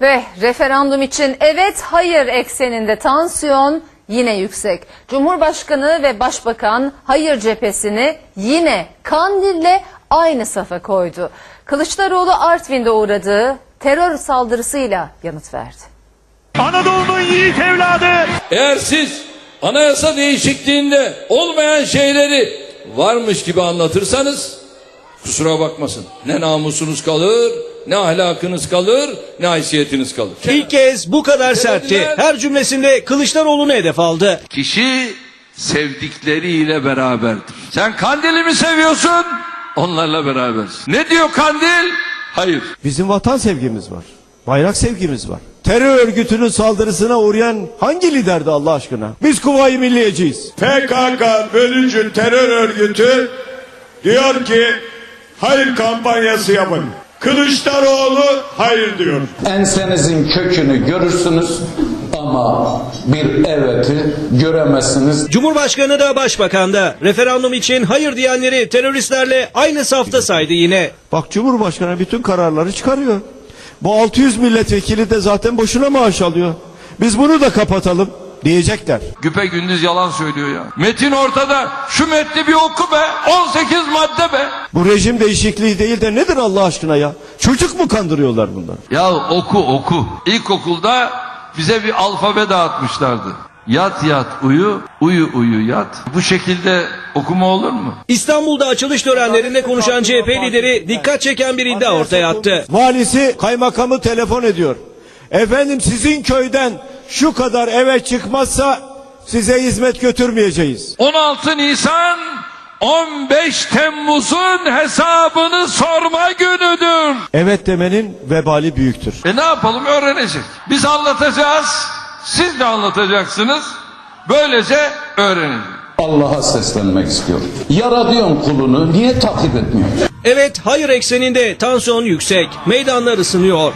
Ve referandum için evet hayır ekseninde tansiyon yine yüksek. Cumhurbaşkanı ve Başbakan hayır cephesini yine Kandil'le aynı safa koydu. Kılıçdaroğlu Artvin'de uğradığı terör saldırısıyla yanıt verdi. Anadolu'nun yiğit evladı Eğer siz anayasa değişikliğinde olmayan şeyleri varmış gibi anlatırsanız kusura bakmasın. Ne namusunuz kalır, ne ahlakınız kalır, ne haysiyetiniz kalır. İlk kez bu kadar sertti. Her cümlesinde Kılıçdaroğlu'nu hedef aldı. Kişi sevdikleriyle beraberdir. Sen kandili mi seviyorsun? Onlarla berabersin. Ne diyor kandil? Hayır. Bizim vatan sevgimiz var. Bayrak sevgimiz var. Terör örgütünün saldırısına uğrayan hangi liderdi Allah aşkına? Biz Kuvayi Milliyeciyiz. PKK bölücü terör örgütü diyor ki hayır kampanyası yapın. Kılıçdaroğlu hayır diyor. ensenizin kökünü görürsünüz ama bir eveti göremezsiniz. Cumhurbaşkanı da başbakan da referandum için hayır diyenleri teröristlerle aynı safta saydı yine. Bak Cumhurbaşkanı bütün kararları çıkarıyor. Bu 600 milletvekili de zaten boşuna maaş alıyor. Biz bunu da kapatalım diyecekler. Güpe gündüz yalan söylüyor ya. Metin ortada. Şu metni bir oku be. 18 madde be. Bu rejim değişikliği değil de nedir Allah aşkına ya? Çocuk mu kandırıyorlar bunlar? Ya oku oku. İlkokulda bize bir alfabe dağıtmışlardı. Yat yat uyu, uyu uyu yat. Bu şekilde okuma olur mu? İstanbul'da açılış törenlerinde konuşan CHP lideri dikkat çeken bir iddia ortaya attı. Valisi kaymakamı telefon ediyor. Efendim sizin köyden şu kadar eve çıkmazsa size hizmet götürmeyeceğiz. 16 Nisan 15 Temmuz'un hesabını sorma günüdür. Evet demenin vebali büyüktür. E ne yapalım öğrenecek. Biz anlatacağız. Siz de anlatacaksınız. Böylece öğreneceğiz. Allah'a seslenmek istiyor. Yaradıyorsun kulunu niye takip etmiyor? Evet hayır ekseninde tansiyon yüksek. Meydanlar ısınıyor.